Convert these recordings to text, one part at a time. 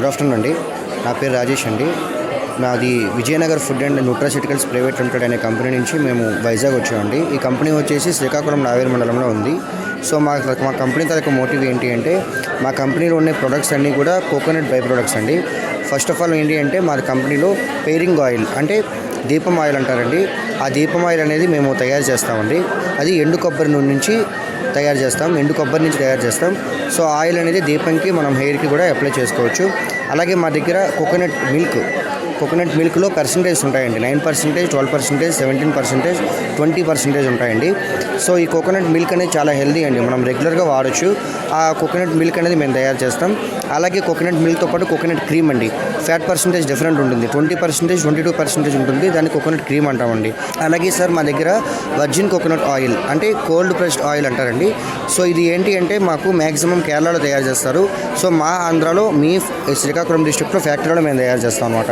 Good afternoon అండి. నా పేరు రాజేష్ అండి. నాది Vijayanagar food and nutraceuticals private limited అనే కంపెనీ నుంచి మేము వైజాగ్ వచ్చామండి. ఈ కంపెనీ వచ్చేసి శ్రీకాకుళం నావేరు మండలంలో ఉంది. సో మా మా కంపెనీ తరగ మోటివ్ ఏంటి అంటే మా కంపెనీలో ఉండే ప్రొడక్ట్స్ అన్నీ కూడా కోకోనట్ బై ప్రొడక్ట్స్ అండి. ఫస్ట్ ఆఫ్ ఆల్ ఏంటి అంటే మా కంపెనీలో పేరింగ్ ఆయిల్ అంటే దీపం ఆయిల్ అంటారండి ఆ దీపం ఆయిల్ అనేది మేము తయారు చేస్తామండి. అది ఎండు కొబ్బరి నూనె నుంచి తయారు చేస్తాం. ఎండు కొబ్బరి నుంచి తయారు చేస్తాం. సో ఆయిల్ అనేది దీపంకి మనం హెయిర్కి కూడా అప్లై చేసుకోవచ్చు. అలాగే మా దగ్గర కోకోనట్ మిల్క్ కోకోనట్ మిల్క్లో పర్సంటేజ్ ఉంటాయండి. Nine percentage twelve percentage seventeen percentage twenty percentage ఉంటాయండి. సో ఈ కోకోనట్ మిల్క్ అనేది చాలా హెల్దీ అండి. మనం రెగ్యులర్గా వాడచ్చు. ఆ కోకోనట్ మిల్క్ అనేది మేము తయారు చేస్తాం. అలాగే కోకోనట్ మిల్క్తో పాటు కోకోనట్ క్రీమ్ అండి. ఫ్యాట్ పర్సెంటేజ్ డిఫరెంట్ ఉంటుంది. Twenty percentage twenty two percentage ఉంటుంది. దాన్ని కోకోనట్ క్రీమ్ అంటామండి. అలాగే సార్ మా దగ్గర వర్జిన్ కోకోనట్ ఆయిల్ అంటే కోల్డ్ ప్రెస్డ్ ఆయిల్ అంటారండి. సో ఇది ఏంటి అంటే మాకు మ్యాక్సిమం కేరళలో తయారు చేస్తారు. సో మా ఆంధ్రాలో మీ శ్రీకాకుళం డిస్ట్రిక్ట్లో ఫ్యాక్టరీలో మేము తయారు చేస్తాం అనమాట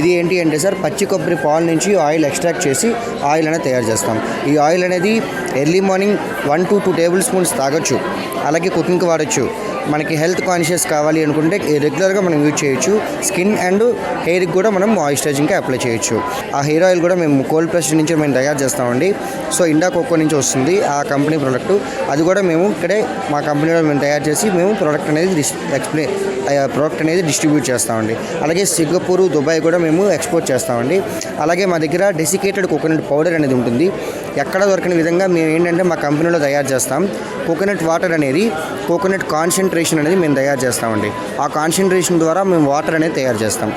ఇది ఏంటి అంటే సార్ పచ్చి కొబ్బరి పాలు నుంచి ఆయిల్ ఎక్స్ట్రాక్ట్ చేసి ఆయిల్ అనేది తయారు చేస్తాం. ఈ ఆయిల్ అనేది early morning one to two tablespoons తాగొచ్చు. అలాగే కుకింగ్కి వాడచ్చు. మనకి హెల్త్ కాన్షియస్ కావాలి అనుకుంటే రెగ్యులర్గా మనం యూజ్ చేయొచ్చు. స్కిన్ అండ్ హెయిర్కి కూడా మనం మాయిశ్చరైజింగ్కి అప్లై చేయొచ్చు. ఆ హెయిర్ ఆయిల్ కూడా మేము కోల్డ్ ప్రెస్ నుంచి మేము తయారు చేస్తామండి. సో ఇండా కోకో నుంచి వస్తుంది ఆ కంపెనీ ప్రోడక్ట్ అది కూడా మేము ఇక్కడే మా కంపెనీలో మేము తయారు చేసి మేము ప్రోడక్ట్ అనేది డిస్ ఎక్స్ప్లెయిన్ ప్రోడక్ట్ అనేది డిస్ట్రిబ్యూట్ చేస్తామండి. అలాగే సింగపూర్ దుబాయ్ కూడా మేము ఎక్స్పోర్ట్ చేస్తామండి. అలాగే మా దగ్గర డెసికేటెడ్ కోకోనట్ పౌడర్ అనేది ఉంటుంది. ఎక్కడ దొరకని విధంగా మేము ఏంటంటే మా కంపెనీలో తయారు చేస్తాం. కోకోనట్ వాటర్ అనేది కోకోనట్ కాన్సన్ట్రేషన్ అనేది మేము తయారు చేస్తామండి. ఆ కాన్సన్ట్రేషన్ ద్వారా మేము వాటర్ అనేది తయారు చేస్తాం.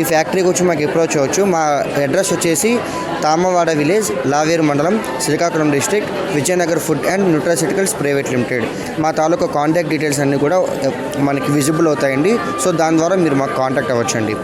ఈ ఫ్యాక్టరీకి వచ్చి మాకు అప్రోచ్ అవ్వచ్చు. మా అడ్రస్ వచ్చేసి తామవాడ విలేజ్ లావేరు మండలం Srikakulam district Vijayanagar food and nutraceuticals private limited మా తాలూకా కాంటాక్ట్ డీటెయిల్స్ అన్నీ కూడా మనకి విజిబుల్ అవుతాయండి. సో దాని ద్వారా మీరు మాకు కాంటాక్ట్ అవ్వచ్చండి.